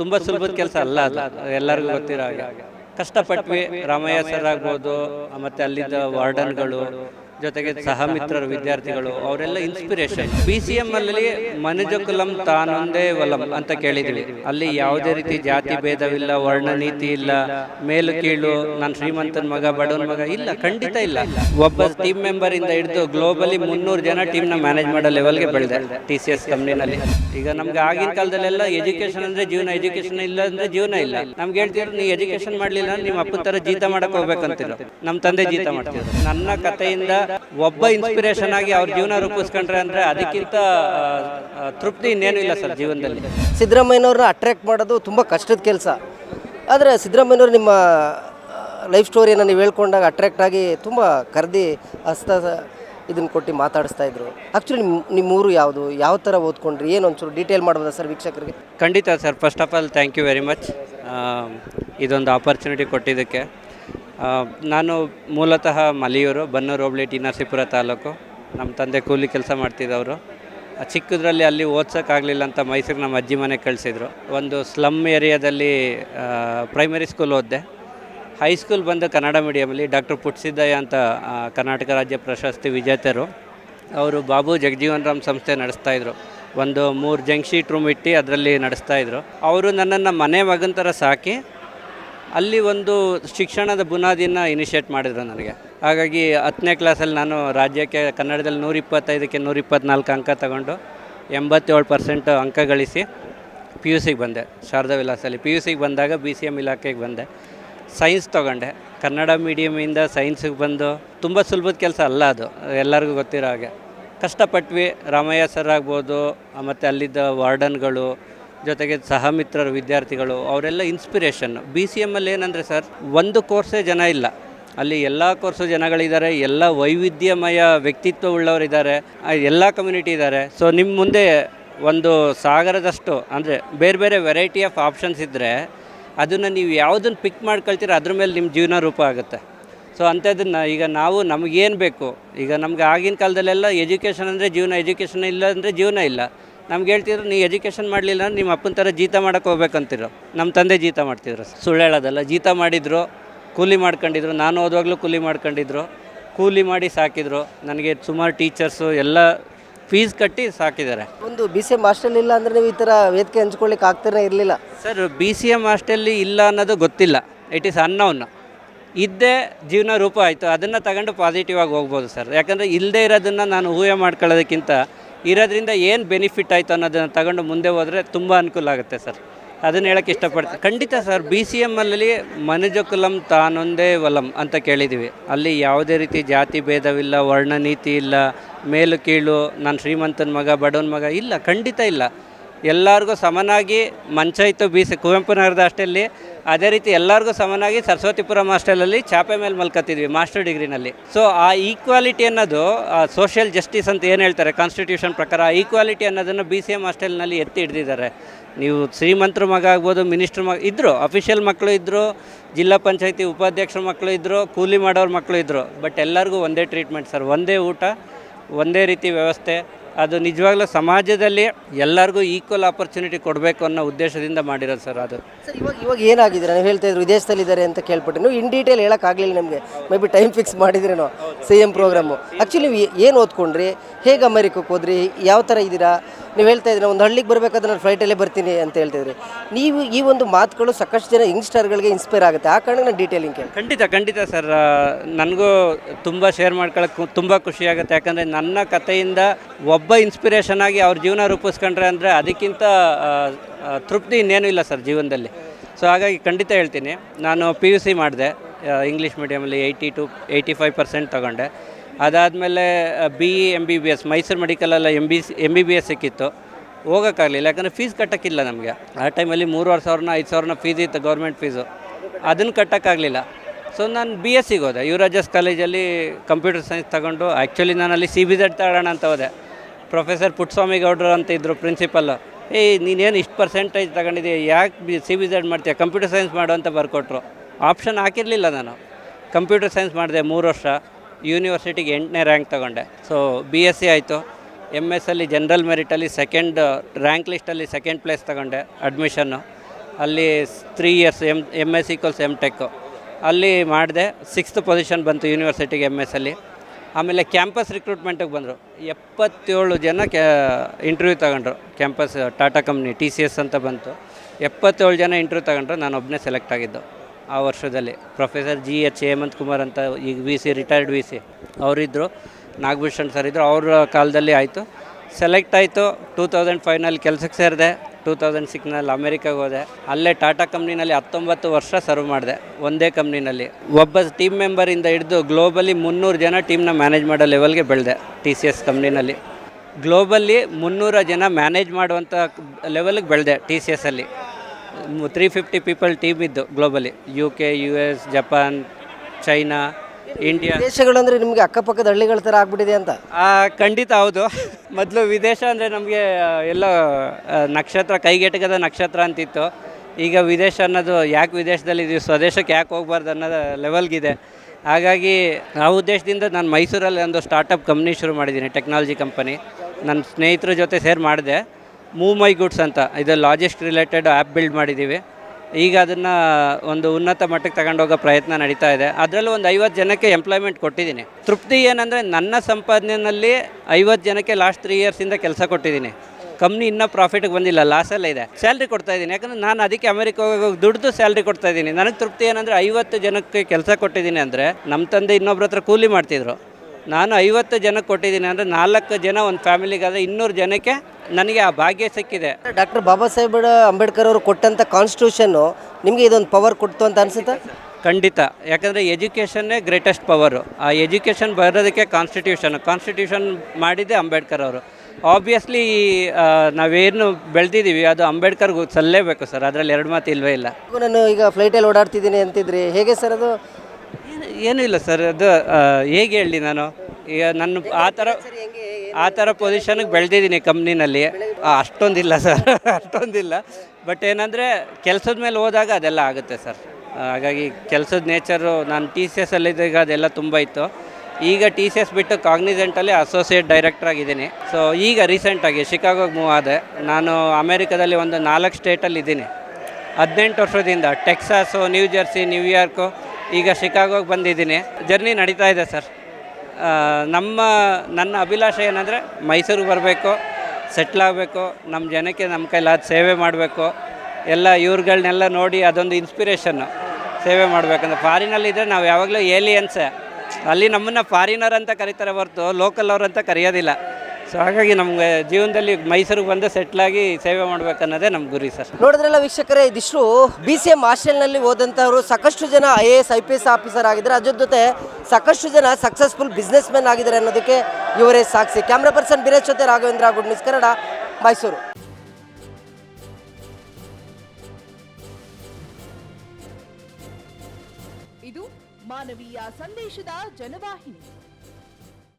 ತುಂಬ ಸುಲಭದ ಕೆಲಸ ಅಲ್ಲ ಅದು. ಎಲ್ಲರಿಗೂ ಗೊತ್ತಿರೋ ಹಾಗೆ. ಕಷ್ಟಪಟ್ವಿ ರಾಮಯ್ಯ ಸರ್ ಆಗ್ಬೋದು ಮತ್ತು ಅಲ್ಲಿದ್ದ ವಾರ್ಡನ್ಗಳು. ಜೊತೆಗೆ ಸಹ ಮಿತ್ರರು ವಿದ್ಯಾರ್ಥಿಗಳು, ಅವರೆಲ್ಲ ಇನ್ಸ್ಪಿರೇಷನ್ ಬಿ ಸಿ ಎಂ ಅಲ್ಲಿ ಮನುಜಕುಲಂ ತಾನೊಂದೇ ವಲಂ ಅಂತ ಕೇಳಿದ್ವಿ. ಅಲ್ಲಿ ಯಾವುದೇ ರೀತಿ ಜಾತಿ ಭೇದವಿಲ್ಲ, ವರ್ಣ ನೀತಿ ಇಲ್ಲ, ಮೇಲು ಕೀಳು, ನಾನು ಶ್ರೀಮಂತನ ಮಗ, ಬಡವನ ಮಗ ಇಲ್ಲ, ಖಂಡಿತ ಇಲ್ಲ. ಒಬ್ಬ ಟೀಮ್ ಮೆಂಬರ್ ಇಂದ ಹಿಡಿದು ಗ್ಲೋಬಲಿ ಮುನ್ನೂರು ಜನ ಟೀಮ್ನ ಮ್ಯಾನೇಜ್ ಮಾಡೋ ಲೆವೆಲ್ಗೆ ಬೆಳೆದೆ ಟಿ ಸಿ ಎಸ್ ಕಂಪ್ನಿನಲ್ಲಿ ಈಗ ನಮ್ಗೆ ಆಗಿನ ಕಾಲದಲ್ಲೆಲ್ಲ ಎಜುಕೇಶನ್ ಅಂದ್ರೆ ಜೀವನ ಎಜುಕೇಶನ್ ಇಲ್ಲ ಅಂದ್ರೆ ಜೀವನ ಇಲ್ಲ. ನಮ್ಗೆ ಹೇಳ್ತಿದ್ರು ನೀವು ಎಜುಕೇಶನ್ ಮಾಡಲಿಲ್ಲ ನಿಮ್ಮ ಅಪ್ಪನ ತರ ಜೀತ ಮಾಡಕ್ ಹೋಗ್ಬೇಕಂತಿದ್ರು. ನಮ್ಮ ತಂದೆ ಜೀತ ಮಾಡ್ತಿದ್ರು. ನನ್ನ ಕಥೆಯಿಂದ ಒಬ್ಬ ಇನ್ಸ್ಪಿರೇಷನ್ ಆಗಿ ಅವ್ರ ಜೀವನ ರೂಪಿಸ್ಕೊಂಡ್ರೆ ಅಂದ್ರೆ ಅದಕ್ಕಿಂತ ತೃಪ್ತಿ ಇನ್ನೇನು ಇಲ್ಲ ಸರ್ ಜೀವನದಲ್ಲಿ. ಸಿದ್ದರಾಮಯ್ಯನವ್ರನ್ನ ಅಟ್ರ್ಯಾಕ್ಟ್ ಮಾಡೋದು ತುಂಬ ಕಷ್ಟದ ಕೆಲಸ. ಆದರೆ ಸಿದ್ದರಾಮಯ್ಯನವ್ರು ನಿಮ್ಮ ಲೈಫ್ ಸ್ಟೋರಿಯನ್ನು ನೀವು ಹೇಳ್ಕೊಂಡಾಗ ಅಟ್ರಾಕ್ಟ್ ಆಗಿ ತುಂಬ ಕರೆದಿ ಹಸ್ತ ಇದನ್ನು ಕೊಟ್ಟು ಮಾತಾಡಿಸ್ತಾ ಇದ್ರು. ಆ್ಯಕ್ಚುಲಿ ನಿಮ್ಮ ನಿಮ್ಮ ಊರು ಯಾವುದು? ಯಾವ ಥರ ಓದ್ಕೊಂಡ್ರಿ? ಏನು ಒಂಚೂರು ಡೀಟೇಲ್ ಮಾಡ್ಬೋದಾ ಸರ್ ವೀಕ್ಷಕರಿಗೆ? ಖಂಡಿತ sir. First of all thank you very much ಇದೊಂದು ಆಪರ್ಚುನಿಟಿ ಕೊಟ್ಟಿದ್ದಕ್ಕೆ. ನಾನು ಮೂಲತಃ ಮಲಿಯೂರು, ಬನ್ನೂರು ಹೋಬಳಿ ಟಿ ನರಸೀಪುರ ತಾಲೂಕು. ನಮ್ಮ ತಂದೆ ಕೂಲಿ ಕೆಲಸ ಮಾಡ್ತಿದ್ದವರು. ಚಿಕ್ಕದ್ರಲ್ಲಿ ಅಲ್ಲಿ ಓದ್ಸೋಕ್ಕಾಗಲಿಲ್ಲ ಅಂತ ಮೈಸೂರಿಗೆ ನಮ್ಮ ಅಜ್ಜಿ ಮನೆಗೆ ಕಳಿಸಿದ್ರು. ಒಂದು ಸ್ಲಮ್ ಏರಿಯಾದಲ್ಲಿ ಪ್ರೈಮರಿ ಸ್ಕೂಲ್ ಓದಿದೆ. ಹೈಸ್ಕೂಲ್ ಬಂದು ಕನ್ನಡ ಮೀಡಿಯಮಲ್ಲಿ ಡಾಕ್ಟರ್ ಪುಟ್ಸಿದ್ದಯ್ಯ ಅಂತ ಕರ್ನಾಟಕ ರಾಜ್ಯ ಪ್ರಶಸ್ತಿ ವಿಜೇತರು. ಅವರು ಬಾಬು ಜಗಜೀವನ್ ರಾಮ್ ಸಂಸ್ಥೆ ನಡೆಸ್ತಾಯಿದ್ರು ಒಂದು ಮೂರು ಜಂಕ್ ಶೀಟ್ ರೂಮ್ ಇಟ್ಟು ಅದರಲ್ಲಿ ನಡೆಸ್ತಾಯಿದ್ರು ಅವರು ನನ್ನನ್ನು ಮನೆ ಮಗನ ಥರ ಸಾಕಿ ಅಲ್ಲಿ ಒಂದು ಶಿಕ್ಷಣದ ಬುನಾದಿನ ಇನಿಷಿಯೇಟ್ ಮಾಡಿದ್ರು ನನಗೆ. ಹಾಗಾಗಿ ಹತ್ತನೇ ಕ್ಲಾಸಲ್ಲಿ ನಾನು ರಾಜ್ಯಕ್ಕೆ, ಕನ್ನಡದಲ್ಲಿ ನೂರ ಇಪ್ಪತ್ತೈದಕ್ಕೆ ನೂರ ಇಪ್ಪತ್ನಾಲ್ಕು ಅಂಕ ತಗೊಂಡು ಎಂಬತ್ತೇಳು ಪರ್ಸೆಂಟ್ ಅಂಕ ಗಳಿಸಿ ಪಿ ಯು ಸಿಗೆ ಬಂದೆ, ಶಾರದಾ ವಿಲಾಸಲ್ಲಿ ಪಿ ಯು ಸಿಗೆ ಬಂದಾಗ ಬಿ ಸಿ ಎಂ ಇಲಾಖೆಗೆ ಬಂದೆ. ಸೈನ್ಸ್ ತೊಗೊಂಡೆ. ಕನ್ನಡ ಮೀಡಿಯಮಿಂದ ಸೈನ್ಸಿಗೆ ಬಂದು ತುಂಬ ಸುಲಭದ ಕೆಲಸ ಅಲ್ಲ ಅದು, ಎಲ್ಲರಿಗೂ ಗೊತ್ತಿರೋ ಹಾಗೆ. ಕಷ್ಟಪಟ್ವಿ, ರಾಮಯ್ಯ ಸರ್ ಆಗ್ಬೋದು ಮತ್ತು ಅಲ್ಲಿದ್ದ ವಾರ್ಡನ್ಗಳು ಜೊತೆಗೆ ಸಹ ಮಿತ್ರರು, ವಿದ್ಯಾರ್ಥಿಗಳು, ಅವರೆಲ್ಲ ಇನ್ಸ್ಪಿರೇಷನ್ ಬಿ ಸಿ ಎಮ್ಮಲ್ಲಿ ಏನಂದರೆ ಸರ್, ಒಂದು ಕೋರ್ಸೇ ಜನ ಇಲ್ಲ. ಅಲ್ಲಿ ಎಲ್ಲ ಕೋರ್ಸು ಜನಗಳಿದ್ದಾರೆ, ಎಲ್ಲ ವೈವಿಧ್ಯಮಯ ವ್ಯಕ್ತಿತ್ವ ಉಳ್ಳವರಿದ್ದಾರೆ ಎಲ್ಲ ಕಮ್ಯುನಿಟಿ ಇದ್ದಾರೆ. ಸೊ ನಿಮ್ಮ ಮುಂದೆ ಒಂದು ಸಾಗರದಷ್ಟು, ಅಂದರೆ ಬೇರೆ ಬೇರೆ ವೆರೈಟಿ ಆಫ್ ಆಪ್ಷನ್ಸ್ ಇದ್ದರೆ ಅದನ್ನು ನೀವು ಯಾವುದನ್ನು ಪಿಕ್ ಮಾಡ್ಕೊಳ್ತೀರ, ಅದ್ರ ಮೇಲೆ ನಿಮ್ಮ ಜೀವನ ರೂಪ ಆಗುತ್ತೆ. ಸೊ ಅಂಥದ್ದನ್ನು ಈಗ ನಾವು ನಮಗೇನು ಬೇಕು? ಈಗ ನಮ್ಗೆ ಆಗಿನ ಕಾಲದಲ್ಲೆಲ್ಲ ಎಜುಕೇಷನ್ ಅಂದರೆ ಜೀವನ ಎಜುಕೇಷನ್ ಇಲ್ಲ ಅಂದರೆ ಜೀವನ ಇಲ್ಲ. ನಮ್ಗೆ ಹೇಳ್ತಿದ್ರು ನೀವು ಎಜುಕೇಷನ್ ಮಾಡಲಿಲ್ಲ ಅಂದ್ರೆ ನಿಮ್ಮ ಅಪ್ಪನ ಥರ ಜೀತ ಮಾಡೋಕೆ ಹೋಗ್ಬೇಕಂತಿದ್ರು ನಮ್ಮ ತಂದೆ ಜೀತ ಮಾಡ್ತಿದ್ರು. ಸುಳ್ಳು ಹೇಳೋದಲ್ಲ ಜೀತ ಮಾಡಿದ್ರು ಕೂಲಿ ಮಾಡ್ಕೊಂಡಿದ್ರು. ನಾನು ಓದುವಾಗಲೂ ಕೂಲಿ ಮಾಡ್ಕೊಂಡಿದ್ರು. ಕೂಲಿ ಮಾಡಿ ಸಾಕಿದ್ರು. ನನಗೆ ಸುಮಾರು ಟೀಚರ್ಸು ಎಲ್ಲ ಫೀಸ್ ಕಟ್ಟಿ ಸಾಕಿದ್ದಾರೆ. ಒಂದು ಬಿ ಸಿ ಎಂ ಹಾಸ್ಟೆಲ್ ಇಲ್ಲ ಅಂದರೆ ನೀವು ಈ ಥರ ವೇದಿಕೆ ಹಂಚ್ಕೊಳ್ಳಿಕ್ಕೆ ಆಗ್ತಾನೆ ಇರಲಿಲ್ಲ. ಸರ್ ಬಿ ಸಿ ಎಂ ಹಾಸ್ಟೆಲ್ಲಿ ಇಲ್ಲ ಅನ್ನೋದು ಗೊತ್ತಿಲ್ಲ. ಇಟ್ ಈಸ್ ಅನ್ನೋನ್ ಇದ್ದೇ ಜೀವನ ರೂಪ ಆಯಿತು. ಅದನ್ನು ತಗೊಂಡು ಪಾಸಿಟಿವ್ ಆಗಿ ಹೋಗ್ಬೋದು ಸರ್. ಯಾಕಂದರೆ ಇಲ್ಲದೇ ಇರೋದನ್ನು ನಾನು ಊಹೆ ಮಾಡ್ಕೊಳ್ಳೋದಕ್ಕಿಂತ ಇರೋದ್ರಿಂದ ಏನು ಬೆನಿಫಿಟ್ ಆಯಿತು ಅನ್ನೋದನ್ನು ತಗೊಂಡು ಮುಂದೆ ಹೋದರೆ ತುಂಬ ಅನುಕೂಲ ಆಗುತ್ತೆ ಸರ್. ಅದನ್ನು ಹೇಳೋಕ್ಕೆ ಇಷ್ಟಪಡ್ತೀನಿ. ಖಂಡಿತ ಸರ್ ಬಿ ಸಿ ಎಮ್ಮಲ್ಲಿ ಮನುಜಕುಲಂ ತಾನೊಂದೇ ವಲಂ ಅಂತ ಕೇಳಿದ್ದೀವಿ ಅಲ್ಲಿ ಯಾವುದೇ ರೀತಿ ಜಾತಿ ಭೇದವಿಲ್ಲ ವರ್ಣ ನೀತಿ ಇಲ್ಲ, ಮೇಲು ಕೀಳು, ನಾನು ಶ್ರೀಮಂತನ ಮಗ, ಬಡವನ ಮಗ ಇಲ್ಲ, ಖಂಡಿತ ಇಲ್ಲ. ಎಲ್ಲರಿಗೂ ಸಮನಾಗಿ ಮಂಚ ಇತ್ತು ಬಿ ಸಿ ಕುವೆಂಪು ನಗರದ ಹಾಸ್ಟೆಲ್ಲಿ ಅದೇ ರೀತಿ ಎಲ್ಲರಿಗೂ ಸಮನಾಗಿ ಸರಸ್ವತಿಪುರಂ ಹಾಸ್ಟೆಲಲ್ಲಿ ಚಾಪೆ ಮೇಲೆ ಮಲ್ಕತ್ತಿದ್ವಿ, ಮಾಸ್ಟರ್ ಡಿಗ್ರಿನಲ್ಲಿ. ಸೊ ಆ ಈಕ್ವಾಲಿಟಿ ಅನ್ನೋದು ಸೋಷಿಯಲ್ ಜಸ್ಟಿಸ್ ಅಂತ ಏನು ಹೇಳ್ತಾರೆ ಕಾನ್ಸ್ಟಿಟ್ಯೂಷನ್ ಪ್ರಕಾರ ಆ ಈಕ್ವಾಲಿಟಿ ಅನ್ನೋದನ್ನು ಬಿ ಸಿ ಎಂ ಹಾಸ್ಟೆಲ್ನಲ್ಲಿ ಎತ್ತಿ ಹಿಡ್ದಿದ್ದಾರೆ. ನೀವು ಶ್ರೀಮಂತರ ಮಗ ಆಗ್ಬೋದು ಮಿನಿಸ್ಟ್ರ್ ಮಗ ಇದ್ದರು ಅಫಿಷಿಯಲ್ ಮಕ್ಕಳು ಇದ್ದರು ಜಿಲ್ಲಾ ಪಂಚಾಯತಿ ಉಪಾಧ್ಯಕ್ಷರ ಮಕ್ಕಳು ಇದ್ದರು ಕೂಲಿ ಮಾಡೋರ ಮಕ್ಕಳು ಇದ್ದರು ಬಟ್ ಎಲ್ಲರಿಗೂ ಒಂದೇ ಟ್ರೀಟ್ಮೆಂಟ್ ಸರ್, ಒಂದೇ ಊಟ, ಒಂದೇ ರೀತಿ ವ್ಯವಸ್ಥೆ. ಅದು ನಿಜವಾಗ್ಲೂ ಸಮಾಜದಲ್ಲಿ ಎಲ್ಲರಿಗೂ ಈಕ್ವಲ್ ಆಪರ್ಚುನಿಟಿ ಕೊಡಬೇಕು ಅನ್ನೋ ಉದ್ದೇಶದಿಂದ ಮಾಡಿರೋದು ಸರ್ ಅದು. ಸರ್ ಇವಾಗ ಇವಾಗ ಏನಾಗಿದ್ದೀರಾ? ನೀವು ಹೇಳ್ತಾ ಇದ್ರು ವಿದೇಶದಲ್ಲಿದ್ದಾರೆ ಅಂತ ಕೇಳ್ಬಿಟ್ಟು. ನೀವು ಇನ್ ಡೀಟೇಲ್ ಹೇಳೋಕ್ಕಾಗಲಿಲ್ಲ ನಮಗೆ. ಮೇ ಬಿ ಟೈಮ್ ಫಿಕ್ಸ್ ಮಾಡಿದ್ರೇನೋ ಸಿ ಎಂ ಪ್ರೋಗ್ರಾಮು ಆ್ಯಕ್ಚುಲಿ ನೀವು ಏನು ಓದ್ಕೊಂಡ್ರಿ? ಹೇಗೆ ಅಮೆರಿಕಕ್ಕೆ ಹೋದ್ರಿ? ಯಾವ ಥರ ಇದ್ದೀರಾ? ನೀವು ಹೇಳ್ತಾ ಇದ್ರೆ ಒಂದು ಹಳ್ಳಿಗೆ ಬರಬೇಕಾದ್ರೆ ನಾನು ಫ್ಲೈಟಲ್ಲೇ ಬರ್ತೀನಿ ಅಂತ ಹೇಳ್ತಿದ್ರಿ ನೀವು ಈ ಒಂದು ಮಾತುಗಳು ಸಾಕಷ್ಟು ಜನ ಯಂಗ್ಸ್ಟರ್ಗಳಿಗೆ ಇನ್ಸ್ಪೈರ್ ಆಗುತ್ತೆ. ಆ ಕಾರಣಕ್ಕೆ ನಾನು ಡೀಟೇಲಿಂಗ್ ಕೇಳಿ ಖಂಡಿತ ಖಂಡಿತ ಸರ್ ನನಗೂ ತುಂಬ ಶೇರ್ ಮಾಡ್ಕೊಳ್ಳೋಕೆ ತುಂಬ ಖುಷಿ ಆಗುತ್ತೆ. ಯಾಕಂದರೆ ನನ್ನ ಕಥೆಯಿಂದ ಒಬ್ಬ ಇನ್ಸ್ಪಿರೇಷನ್ ಆಗಿ ಅವ್ರ ಜೀವನ ರೂಪಿಸ್ಕೊಂಡ್ರೆ ಅಂದರೆ ಅದಕ್ಕಿಂತ ತೃಪ್ತಿ ಇನ್ನೇನೂ ಇಲ್ಲ ಸರ್ ಜೀವನದಲ್ಲಿ. ಸೊ ಹಾಗಾಗಿ ಖಂಡಿತ ಹೇಳ್ತೀನಿ. ನಾನು ಪಿ ಯು ಸಿ ಮಾಡಿದೆ English ಮೀಡಿಯಮಲ್ಲಿ eighty two eighty five percent ತೊಗೊಂಡೆ. ಅದಾದಮೇಲೆ B E M B B S Mysuru ಮೆಡಿಕಲಲ್ಲ M B M B B S ಸಿಕ್ಕಿತ್ತು. ಹೋಗೋಕ್ಕಾಗಲಿಲ್ಲ, ಯಾಕಂದರೆ ಫೀಸ್ ಕಟ್ಟೋಕ್ಕಿಲ್ಲ ನಮಗೆ. ಆ ಟೈಮಲ್ಲಿ ಮೂರುವರೆ ಸಾವಿರನ, ಐದು ಸಾವಿರನ ಫೀಸ್ ಇತ್ತು ಗೌರ್ಮೆಂಟ್ ಫೀಸು ಅದನ್ನು ಕಟ್ಟೋಕ್ಕಾಗಲಿಲ್ಲ. ಸೊ ನಾನು ಬಿ ಎಸ್ ಸಿಗೆ ಹೋದೆ. ಯುವರಾಜಸ್ ಕಾಲೇಜಲ್ಲಿ ಕಂಪ್ಯೂಟರ್ ಸೈನ್ಸ್ ತಗೊಂಡು ಆ್ಯಕ್ಚುಲಿ ನಾನು ಅಲ್ಲಿ ಸಿ ಬಿ ಜೆಡ್ ತಗೊಳ್ಳೋಣ ಅಂತ ಹೋದೆ. ಪ್ರೊಫೆಸರ್ ಪುಟ್ಟಸ್ವಾಮಿ ಗೌಡ್ರು ಅಂತ ಇದ್ದರು ಪ್ರಿನ್ಸಿಪಲ್ಲು ಏಯ್ ನೀನೇನು ಇಷ್ಟು ಪರ್ಸೆಂಟೇಜ್ ತಗೊಂಡಿದ್ದೀಯ ಯಾಕೆ ಬಿ ಸಿ ಬಿ ಜೆಡ್ ಮಾಡ್ತೀಯ? ಕಂಪ್ಯೂಟರ್ ಸೈನ್ಸ್ ಮಾಡು ಅಂತ ಬರ್ಕೊಟ್ರು. ಆಪ್ಷನ್ ಹಾಕಿರಲಿಲ್ಲ ನಾನು. ಕಂಪ್ಯೂಟರ್ ಸೈನ್ಸ್ ಮಾಡಿದೆ ಮೂರು ವರ್ಷ. ಯೂನಿವರ್ಸಿಟಿಗೆ ಎಂಟನೇ ರ್ಯಾಂಕ್ ತಗೊಂಡೆ. ಸೊ ಬಿ ಎಸ್ ಸಿ ಆಯಿತು. ಎಂ ಎಸ್ ಅಲ್ಲಿ ಜನರಲ್ ಮೆರಿಟಲ್ಲಿ ಸೆಕೆಂಡ್ ರ್ಯಾಂಕ್ ಲಿಸ್ಟಲ್ಲಿ ಸೆಕೆಂಡ್ ಪ್ಲೇಸ್ ತಗೊಂಡೆ ಅಡ್ಮಿಷನ್ನು ಅಲ್ಲಿ three years M M S equals M tech ಅಲ್ಲಿ ಮಾಡಿದೆ ಸಿಕ್ಸ್ತ್ ಪೊಸಿಷನ್ ಬಂತು ಯೂನಿವರ್ಸಿಟಿಗೆ ಎಂ ಎಸ್ ಅಲ್ಲಿ. ಆಮೇಲೆ ಕ್ಯಾಂಪಸ್ ರಿಕ್ರೂಟ್ಮೆಂಟಿಗೆ ಬಂದರು. ಎಪ್ಪತ್ತೇಳು ಜನ ಕ್ಯಾ ಇಂಟರ್ವ್ಯೂ ತಗೊಂಡ್ರು. Campus Tata company T C S ಅಂತ ಬಂತು. ಎಪ್ಪತ್ತೇಳು ಜನ ಇಂಟರ್ವ್ಯೂ ತಗೊಂಡ್ರು. ನಾನು ಒಬ್ಬನೇ ಸೆಲೆಕ್ಟ್ ಆಗಿದ್ದು. ಆ ವರ್ಷದಲ್ಲಿ. Professor G H Hemanth Kumar ಅಂತ ಈಗ V C retired V C ಅವರಿದ್ದರು Nagabhushan sir ಇದ್ದರು ಅವರ ಕಾಲದಲ್ಲಿ ಆಯಿತು. ಸೆಲೆಕ್ಟ್ ಆಯಿತು. ಟೂ ತೌಸಂಡ್ ಫೈವ್ನಲ್ಲಿ ಕೆಲಸಕ್ಕೆ ಸೇರಿದೆ. ಟೂ ತೌಸಂಡ್ ಸಿಕ್ಸ್ನಲ್ಲಿ ಅಮೇರಿಕಾಗೆ ಹೋದೆ. ಅಲ್ಲೇ ಟಾಟಾ ಕಂಪ್ನಿನಲ್ಲಿ ಹತ್ತೊಂಬತ್ತು ವರ್ಷ ಸರ್ವ್ ಮಾಡಿದೆ. ಒಂದೇ ಕಂಪ್ನಿನಲ್ಲಿ ಒಬ್ಬ ಟೀಮ್ ಮೆಂಬರಿಂದ ಹಿಡಿದು ಗ್ಲೋಬಲಿ ಮುನ್ನೂರು ಜನ ಟೀಮ್ನ ಮ್ಯಾನೇಜ್ ಮಾಡೋ ಲೆವೆಲ್ಗೆ ಬೆಳೆದೆ ಟಿ ಸಿ ಎಸ್ ಕಂಪ್ನಿನಲ್ಲಿ ಗ್ಲೋಬಲ್ಲಿ ಮುನ್ನೂರ ಜನ ಮ್ಯಾನೇಜ್ ಮಾಡುವಂಥ ಲೆವೆಲ್ಗೆ ಬೆಳೆದೆ ಟಿ ಸಿ ಎಸ್ಸಲ್ಲಿ ತ್ರೀ ಫಿಫ್ಟಿ ಪೀಪಲ್ ಟೀಮ್ ಇದ್ದು globally U K U S Japan China India ದೇಶಗಳು ಅಂದರೆ ನಿಮಗೆ ಅಕ್ಕಪಕ್ಕದ ಹಳ್ಳಿಗಳ ಥರ ಆಗ್ಬಿಟ್ಟಿದೆ ಅಂತ? ಆ, ಖಂಡಿತ ಹೌದು. ಮೊದಲು ವಿದೇಶ ಅಂದರೆ ನಮಗೆ ಎಲ್ಲ ಆ, ನಕ್ಷತ್ರ ಕೈಗೆಟಕದ ನಕ್ಷತ್ರ ಅಂತಿತ್ತು. ಈಗ ವಿದೇಶ ಅನ್ನೋದು ಯಾಕೆ ವಿದೇಶದಲ್ಲಿ ಇದೀವಿ ಸ್ವದೇಶಕ್ಕೆ ಯಾಕೆ ಹೋಗ್ಬಾರ್ದು ಅನ್ನೋದು ಲೆವೆಲ್ಗಿದೆ ಹಾಗಾಗಿ ಆ ಉದ್ದೇಶದಿಂದ ನಾನು ಮೈಸೂರಲ್ಲಿ ಒಂದು ಸ್ಟಾರ್ಟಪ್ ಕಂಪ್ನಿ ಶುರು ಮಾಡಿದ್ದೀನಿ ಟೆಕ್ನಾಲಜಿ ಕಂಪನಿ ನನ್ನ ಸ್ನೇಹಿತರ ಜೊತೆ ಸೇರಿ ಮಾಡಿದೆ. ಮೂವ್ ಮೈ ಗುಡ್ಸ್ ಅಂತ, ಇದು ಲಾಜಿಸ್ಟ್ ರಿಲೇಟೆಡ್ ಆ್ಯಪ್ ಬಿಲ್ಡ್ ಮಾಡಿದ್ದೀವಿ. ಈಗ ಅದನ್ನು ಒಂದು ಉನ್ನತ ಮಟ್ಟಕ್ಕೆ ತಗೊಂಡೋಗೋ ಪ್ರಯತ್ನ ನಡೀತಾ ಇದೆ. ಅದರಲ್ಲೂ ಒಂದು ಐವತ್ತು ಜನಕ್ಕೆ ಎಂಪ್ಲಾಯ್ಮೆಂಟ್ ಕೊಟ್ಟಿದ್ದೀನಿ. ತೃಪ್ತಿ ಏನಂದರೆ ನನ್ನ ಸಂಪಾದನೆಯಲ್ಲಿ ಐವತ್ತು ಜನಕ್ಕೆ ಲಾಸ್ಟ್ ತ್ರೀ ಇಯರ್ಸಿಂದ ಕೆಲಸ ಕೊಟ್ಟಿದ್ದೀನಿ. ಕಂಪ್ನಿ ಇನ್ನೂ ಪ್ರಾಫಿಟ್ಗೆ ಬಂದಿಲ್ಲ ಲಾಸಲ್ಲೇ ಇದೆ. ಸ್ಯಾಲ್ರಿ ಕೊಡ್ತಾ ಇದ್ದೀನಿ. ಯಾಕಂದರೆ ನಾನು ಅದಕ್ಕೆ ಅಮೆರಿಕ ಹೋಗಿ ದುಡ್ದು ಸ್ಯಾಲ್ರಿ ಕೊಡ್ತಾ ಇದ್ದೀನಿ. ನನಗೆ ತೃಪ್ತಿ ಏನಂದರೆ ಐವತ್ತು ಜನಕ್ಕೆ ಕೆಲಸ ಕೊಟ್ಟಿದ್ದೀನಿ ಅಂದರೆ ನಮ್ಮ ತಂದೆ ಇನ್ನೊಬ್ರ ಹತ್ರ ಕೂಲಿ ಮಾಡ್ತಿದ್ರು. ನಾನು ಐವತ್ತು ಜನ ಕೊಟ್ಟಿದ್ದೀನಿ ಅಂದರೆ ನಾಲ್ಕು ಜನ ಒಂದು ಫ್ಯಾಮಿಲಿಗಾದರೆ ಇನ್ನೂರು ಜನಕ್ಕೆ ನನಗೆ ಆ ಭಾಗ್ಯ ಸಿಕ್ಕಿದೆ. ಡಾಕ್ಟರ್ ಬಾಬಾ ಸಾಹೇಬ್ ಅಂಬೇಡ್ಕರ್ ಅವರು ಕೊಟ್ಟಂಥ ಕಾನ್ಸ್ಟಿಟ್ಯೂಷನ್ನು ನಿಮಗೆ ಇದೊಂದು ಪವರ್ ಕೊಡ್ತು ಅಂತ ಅನಿಸುತ್ತೆ? ಖಂಡಿತ. ಯಾಕಂದರೆ ಎಜುಕೇಷನ್ನೇ ಗ್ರೇಟೆಸ್ಟ್ ಪವರು ಆ ಎಜುಕೇಷನ್ ಬರೋದಕ್ಕೆ ಕಾನ್ಸ್ಟಿಟ್ಯೂಷನ್ ಕಾನ್ಸ್ಟಿಟ್ಯೂಷನ್ ಮಾಡಿದ್ದೆ ಅಂಬೇಡ್ಕರ್ ಅವರು. ಆಬ್ವಿಯಸ್ಲಿ ನಾವೇನು ಬೆಳೆದಿದ್ದೀವಿ ಅದು ಅಂಬೇಡ್ಕರ್ಗೆ ಸಲ್ಲೇಬೇಕು ಸರ್. ಅದರಲ್ಲಿ ಎರಡು ಮಾತು ಇಲ್ಲವೇ ಇಲ್ಲ. ನಾನು ಈಗ ಫ್ಲೈಟಲ್ಲಿ ಓಡಾಡ್ತಿದ್ದೀನಿ ಅಂತಿದ್ರಿ. ಹೇಗೆ ಸರ್ ಅದು? ಏನು- ಇಲ್ಲ ಸರ್ ಅದು ಹೇಗೆ ಹೇಳಿ ನಾನು? ಈಗ ನನ್ನ ಆ ಥರ ಆ ಥರ ಪೊಸಿಷನ್ಗೆ ಬೆಳೆದಿದ್ದೀನಿ ಕಂಪ್ನಿನಲ್ಲಿ ಅಷ್ಟೊಂದಿಲ್ಲ ಸರ್ ಅಷ್ಟೊಂದಿಲ್ಲ. ಬಟ್ ಏನಂದರೆ ಕೆಲಸದ ಮೇಲೆ ಹೋದಾಗ ಅದೆಲ್ಲ ಆಗುತ್ತೆ ಸರ್. ಹಾಗಾಗಿ ಕೆಲಸದ ನೇಚರು ನಾನು ಟಿ ಸಿ ಎಸ್ ಅಲ್ಲಿದ್ದಾಗ ಅದೆಲ್ಲ ತುಂಬ ಇತ್ತು. ಈಗ ಟಿ ಸಿ ಎಸ್ ಬಿಟ್ಟು ಕಾಗ್ನಿಸೆಂಟಲ್ಲಿ ಅಸೋಸಿಯೇಟ್ ಡೈರೆಕ್ಟರ್ ಆಗಿದ್ದೀನಿ. ಸೊ ಈಗ ರೀಸೆಂಟಾಗಿ ಶಿಕಾಗೋಗೆ ಮೂವ್ ಆದೆ. ನಾನು ಅಮೇರಿಕಾದಲ್ಲಿ ಒಂದು ನಾಲ್ಕು ಸ್ಟೇಟಲ್ಲಿ ಇದ್ದೀನಿ. ಹದಿನೆಂಟು ವರ್ಷದಿಂದ ಟೆಕ್ಸಾಸು ನ್ಯೂ ಜರ್ಸಿ ನ್ಯೂಯಾರ್ಕು ಈಗ ಶಿಕಾಗೋಗೆ ಬಂದಿದ್ದೀನಿ. ಜರ್ನಿ ನಡೀತಾ ಇದೆ ಸರ್. ನಮ್ಮ, ನನ್ನ ಅಭಿಲಾಷೆ ಏನಂದರೆ ಮೈಸೂರಿಗೆ ಬರಬೇಕು ಸೆಟ್ಲ್ ಆಗಬೇಕು, ನಮ್ಮ ಜನಕ್ಕೆ ನಮ್ಮ ಕೈಲಾದ ಸೇವೆ ಮಾಡಬೇಕು. ಎಲ್ಲ ಇವ್ರುಗಳನ್ನೆಲ್ಲ ನೋಡಿ ಅದೊಂದು ಇನ್ಸ್ಪಿರೇಷನ್ನು ಸೇವೆ ಮಾಡಬೇಕಂದ್ರೆ ಫಾರಿನಲ್ಲಿದ್ದರೆ ನಾವು ಯಾವಾಗಲೂ ಏಲಿಯನ್ಸೇ ಅಲ್ಲಿ ನಮ್ಮನ್ನು ಫಾರಿನರ್ ಅಂತ ಕರೀತಾರೆ ಹೊರತು ಲೋಕಲ್ ಅವ್ರು ಅಂತ ಕರೆಯೋದಿಲ್ಲ. ಸೊ ಹಾಗಾಗಿ ನಮಗೆ ಜೀವನದಲ್ಲಿ ಮೈಸೂರಿಗೆ ಬಂದು ಸೆಟ್ಲಾಗಿ ಸೇವೆ ಮಾಡ್ಬೇಕನ್ನೋದೇ ನಮ್ಮ ಗುರಿ ಸರ್. ನೋಡಿದ್ರಲ್ಲ ವೀಕ್ಷಕರೇ ಇದಿಷ್ಟು ಬಿ ಸಿ ಎಂ ಹಾಸ್ಟೆಲ್ನಲ್ಲಿ ಓದಂಥವರು ಸಾಕಷ್ಟು ಜನ I A S I P S officer ಆಗಿದ್ದಾರೆ ಅದ್ರ ಜೊತೆ ಸಾಕಷ್ಟು ಜನ ಸಕ್ಸಸ್ಫುಲ್ ಬಿಸ್ನೆಸ್ ಮ್ಯಾನ್ ಆಗಿದ್ದಾರೆ ಅನ್ನೋದಕ್ಕೆ ಇವರೇ ಸಾಕ್ಷಿ. ಕ್ಯಾಮ್ರಾ ಪರ್ಸನ್ ಬಿರೇಶ್ ಜೊತೆ ರಾಘವೇಂದ್ರ ಗುಡ್ ನ್ಯೂಸ್ ಕನ್ನಡ ಮೈಸೂರು ಇದು ಮಾನವೀಯ ಸಂದೇಶದ ಜನವಾಹಿನಿ.